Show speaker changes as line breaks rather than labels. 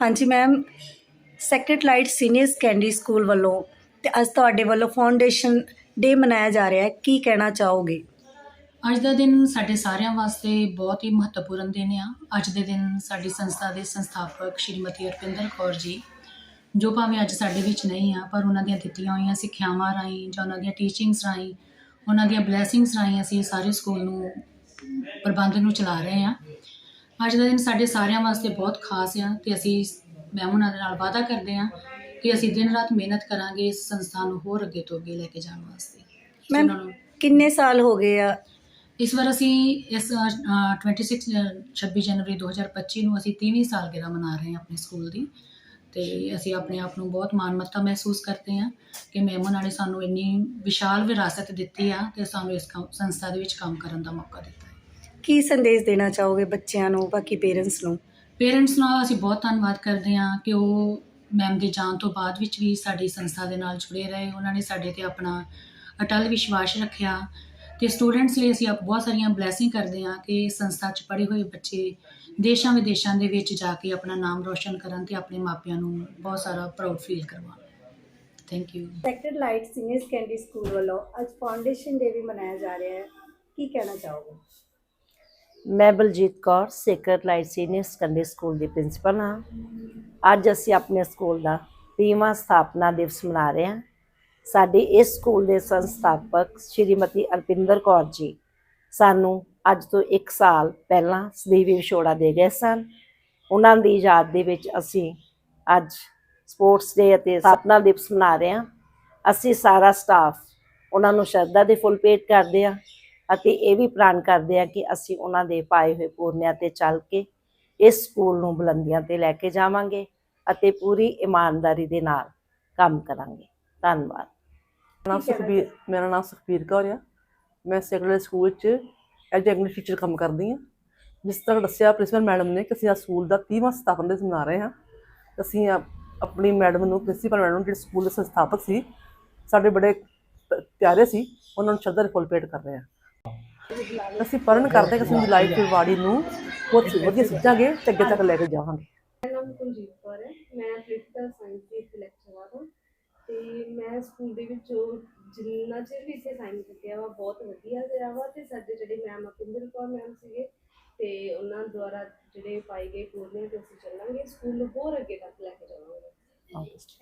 ਹਾਂਜੀ ma'am Sacred Light Senior Secondary School ਵੱਲੋਂ ਤੇ ਅੱਜ ਤੁਹਾਡੇ ਵੱਲੋਂ ਫਾਊਂਡੇਸ਼ਨ ਡੇ ਮਨਾਇਆ ਜਾ ਰਿਹਾ ਹੈ। ਕੀ ਕਹਿਣਾ ਚਾਹੋਗੇ?
ਅੱਜ ਦਾ ਦਿਨ ਸਾਡੇ ਸਾਰਿਆਂ ਵਾਸਤੇ ਬਹੁਤ ਹੀ ਮਹੱਤਵਪੂਰਨ ਦਿਨ ਆ। ਅੱਜ ਦੇ ਦਿਨ ਸਾਡੀ ਸੰਸਥਾ ਦੇ ਸੰਸਥਾਪਕ ਸ਼੍ਰੀਮਤੀ ਅਰਪਿੰਦਰ ਕੌਰ ਜੀ, ਜੋ ਭਾਵੇਂ ਅੱਜ ਸਾਡੇ ਵਿੱਚ ਨਹੀਂ ਆ, ਪਰ ਉਹਨਾਂ ਦੀਆਂ ਦਿੱਤੀਆਂ ਹੋਈਆਂ ਸਿੱਖਿਆਵਾਂ ਰਾਹੀਂ ਜਾਂ ਉਹਨਾਂ ਦੀਆਂ ਟੀਚਿੰਗਸ ਰਾਹੀਂ, ਉਹਨਾਂ ਦੀਆਂ ਬਲੇਸਿੰਗਸ ਰਾਹੀਂ ਅਸੀਂ ਸਾਰੇ ਸਕੂਲ ਨੂੰ ਪ੍ਰਬੰਧ ਨੂੰ ਚਲਾ ਰਹੇ ਹਾਂ ਅੱਜ ਦਾ ਦਿਨ ਸਾਡੇ ਸਾਰਿਆਂ ਵਾਸਤੇ ਬਹੁਤ ਖਾਸ ਆ ਤੇ ਅਸੀਂ ਮੈਂ ਉਹਨਾਂ ਦੇ ਨਾਲ ਵਾਅਦਾ ਕਰਦੇ ਹਾਂ ਕਿ ਅਸੀਂ ਦਿਨ ਰਾਤ ਮਿਹਨਤ ਕਰਾਂਗੇ ਇਸ ਸੰਸਥਾ ਨੂੰ ਹੋਰ ਅੱਗੇ ਤੋਂ ਅੱਗੇ ਲੈ ਕੇ ਜਾਣ ਵਾਸਤੇ।
ਮੈਮ
ਉਹਨਾਂ ਨੂੰ
ਕਿੰਨੇ ਸਾਲ ਹੋ ਗਏ ਆ?
ਇਸ ਵਾਰ ਅਸੀਂ ਇਸ ਅ, 26 ਜ- 26 ਜਨਵਰੀ 2025 ਨੂੰ ਅਸੀਂ 30ਵੀਂ ਸਾਲਗਿਰਾ ਮਨਾ ਰਹੇ ਹਾਂ ਆਪਣੇ ਸਕੂਲ ਦੀ ਤੇ ਅਸੀਂ ਆਪਣੇ ਆਪ ਨੂੰ ਬਹੁਤ ਮਾਣਮੱਤਾ ਮਹਿਸੂਸ ਕਰਦੇ ਹਾਂ ਕਿ ਮੈਮ ਨੇ ਸਾਨੂੰ ਇੰਨੀ ਵਿਸ਼ਾਲ ਵਿਰਾਸਤ ਦਿੱਤੀ ਆ ਤੇ ਸਾਨੂੰ ਇਸ ਕੰਮ- ਸੰਸਥਾ ਦੇ ਵਿੱਚ ਕੰਮ ਕਰਨ ਦਾ ਮੌਕਾ ਦਿੱਤਾ।
ਕੀ ਸੰਦੇਸ਼ ਦੇਣਾ ਚਾਹੋਗੇ ਬੱਚਿਆਂ ਨੂੰ ਬਾਕੀ ਪੇਰੈਂਟਸ ਨੂੰ?
ਪੇਰੈਂਟਸ ਨਾਲ ਅਸੀਂ ਬਹੁਤ ਧੰਨਵਾਦ ਕਰਦੇ ਹਾਂ ਕਿ ਉਹ ਮੈਮ ਦੇ ਜਾਣ ਤੋਂ ਬਾਅਦ ਵਿੱਚ ਵੀ ਸਾਡੀ ਸੰਸਥਾ ਦੇ ਨਾਲ ਜੁੜੇ ਰਹੇ। ਉਹਨਾਂ ਨੇ ਸਾਡੇ ਤੇ ਆਪਣਾ ਅਟਲ ਵਿਸ਼ਵਾਸ ਰੱਖਿਆ ਤੇ ਸਟੂਡੈਂਟਸ ਲਈ ਅਸੀਂ ਆਪ ਬਹੁਤ ਸਾਰੀਆਂ ਬਲੇਸਿੰਗ ਕਰਦੇ ਹਾਂ ਕਿ ਸੰਸਥਾ 'ਚ ਪੜ੍ਹੇ ਹੋਏ ਬੱਚੇ ਦੇਸ਼ਾਂ ਵਿਦੇਸ਼ਾਂ ਦੇ ਵਿੱਚ ਜਾ ਕੇ ਆਪਣਾ ਨਾਮ ਰੋਸ਼ਨ ਕਰਨ ਤੇ ਆਪਣੇ ਮਾਪਿਆਂ ਨੂੰ ਬਹੁਤ ਸਾਰਾ ਪ੍ਰਾਊਡ ਫੀਲ ਕਰਵਾਉਣ। Thank you
Sacred Light Senior Secondary School ਵੱਲੋਂ ਅੱਜ ਫਾਊਂਡੇਸ਼ਨ ਡੇ ਵੀ ਮਨਾਇਆ ਜਾ ਰਿਹਾ ਹੈ। ਕੀ ਕਹਿਣਾ ਚਾਹੋਗੇ?
ਮੈਂ Baljeet Kaur Sacred Light Senior Secondary School ਦੀ ਪ੍ਰਿੰਸੀਪਲ ਹਾਂ। ਅੱਜ ਅਸੀਂ ਆਪਣੇ ਸਕੂਲ ਦਾ 30ਵਾਂ ਸਥਾਪਨਾ ਦਿਵਸ ਮਨਾ ਰਹੇ ਹਾਂ। ਸਾਡੇ ਇਸ ਸਕੂਲ ਦੇ ਸੰਸਥਾਪਕ ਸ਼੍ਰੀਮਤੀ ਅਰਪਿੰਦਰ ਕੌਰ ਜੀ ਸਾਨੂੰ ਅੱਜ ਤੋਂ 1 ਸਾਲ ਪਹਿਲਾਂ ਸਦੀਵੀ ਵਿਛੋੜਾ ਦੇ ਗਏ ਸਨ। ਉਹਨਾਂ ਦੀ ਯਾਦ ਦੇ ਵਿੱਚ ਅਸੀਂ ਅੱਜ ਸਪੋਰਟਸ ਡੇ ਅਤੇ ਸਥਾਪਨਾ ਦਿਵਸ ਮਨਾ ਰਹੇ ਹਾਂ। ਅਸੀਂ ਸਾਰਾ ਸਟਾਫ ਉਹਨਾਂ ਨੂੰ ਸ਼ਰਧਾ ਦੇ ਫੁੱਲ ਭੇਟ ਕਰਦੇ ਹਾਂ। ਅਤੇ ਇਹ ਵੀ ਪ੍ਰਣ ਕਰਦੇ ਆ ਕਿ ਅਸੀਂ ਉਹਨਾਂ ਦੇ ਪਾਏ ਹੋਏ ਪੂਰਨਿਆਂ ਤੇ ਚੱਲ ਕੇ ਇਸ ਸਕੂਲ ਨੂੰ ਬੁਲੰਦੀਆਂ ਤੇ ਲੈ ਕੇ ਜਾਵਾਂਗੇ ਅਤੇ ਪੂਰੀ ਇਮਾਨਦਾਰੀ ਦੇ ਨਾਲ ਕੰਮ ਕਰਾਂਗੇ। ਧੰਨਵਾਦ।
ਨਾਮ ਸੁਖਬੀਰ ਮੇਰਾ ਨਾਮ ਸੁਖਬੀਰ ਕੌਰ ਆ। ਮੈਂ ਸੈਕੰਡਰੀ ਸਕੂਲ 'ਚ ਐਜ ਇੰਗਲਿਸ਼ ਟੀਚਰ ਕੰਮ ਕਰਦੀ ਹਾਂ। ਜਿਸ ਤਰ੍ਹਾਂ ਦੱਸਿਆ ਪ੍ਰਿੰਸੀਪਲ ਮੈਡਮ ਨੇ ਕਿ ਅਸੀਂ ਅੱਜ ਸਕੂਲ ਦਾ 30ਵਾਂ ਸਥਾਪਨ ਦਿਵਸ ਮਨਾ ਰਹੇ ਹਾਂ। ਅਸੀਂ ਆਪਣੀ ਮੈਡਮ ਨੂੰ, ਪ੍ਰਿੰਸੀਪਲ ਮੈਡਮ ਨੂੰ ਜਿਹੜੇ ਸਕੂਲ ਦੇ ਸੰਸਥਾਪਕ ਸੀ, ਸਾਡੇ ਬੜੇ ਪ- ਪਿਆਰੇ ਸੀ, ਉਹਨਾਂ ਨੂੰ ਸ਼ਰਧਾ ਦੇ ਫੁੱਲ ਭੇਟ ਕਰ ਰਹੇ ਹਾਂ। ਅਸੀਂ ਪਰਨ ਕਰਦੇ ਕਿ ਅਸੀਂ ਲਾਈਫ ਦੀ ਵਾੜੀ ਨੂੰ ਬਹੁਤ ਵਧੀਆ ਸਿੱਖਾਂਗੇ ਤੇ ਅੱਗੇ ਤੱਕ ਲੈ ਕੇ ਜਾਵਾਂਗੇ।
ਮੇਰਾ ਨਾਮ ਕੁਲਜੀਤ ਕੌਰ ਹੈ। ਮੈਂ ਪੋਲੀਟੀਕਲ ਸਾਇੰਸ ਦੀ ਇੱਕ ਲੈਕਚਰਰ ਹਾਂ ਤੇ ਮੈਂ ਸਕੂਲ ਦੇ ਵਿੱਚ ਜੋ ਜਿੰਨਾ ਚਿਰ ਵੀ ਇੱਥੇ ਸਾਇੰਸ ਕੀਤਾ ਵਾ ਬਹੁਤ ਵਧੀਆ ਰਿਹਾ ਵਾ ਤੇ ਸਾਡੇ ਜਿਹੜੇ ਮੈਮ ਅਪਿੰਦਰ ਕੌਰ ਮੈਮ ਸੀਗੇ ਤੇ ਉਹਨਾਂ ਦੁਆਰਾ ਜਿਹੜੇ ਪਾਏ ਗਏ ਪੂਰਨੇ ਤੇ ਅਸੀਂ ਚੱਲਾਂਗੇ ਸਕੂਲ ਨੂੰ ਹੋਰ ਅੱਗੇ ਤੱਕ ਲੈ ਕੇ ਜਾਵਾਂਗੇ।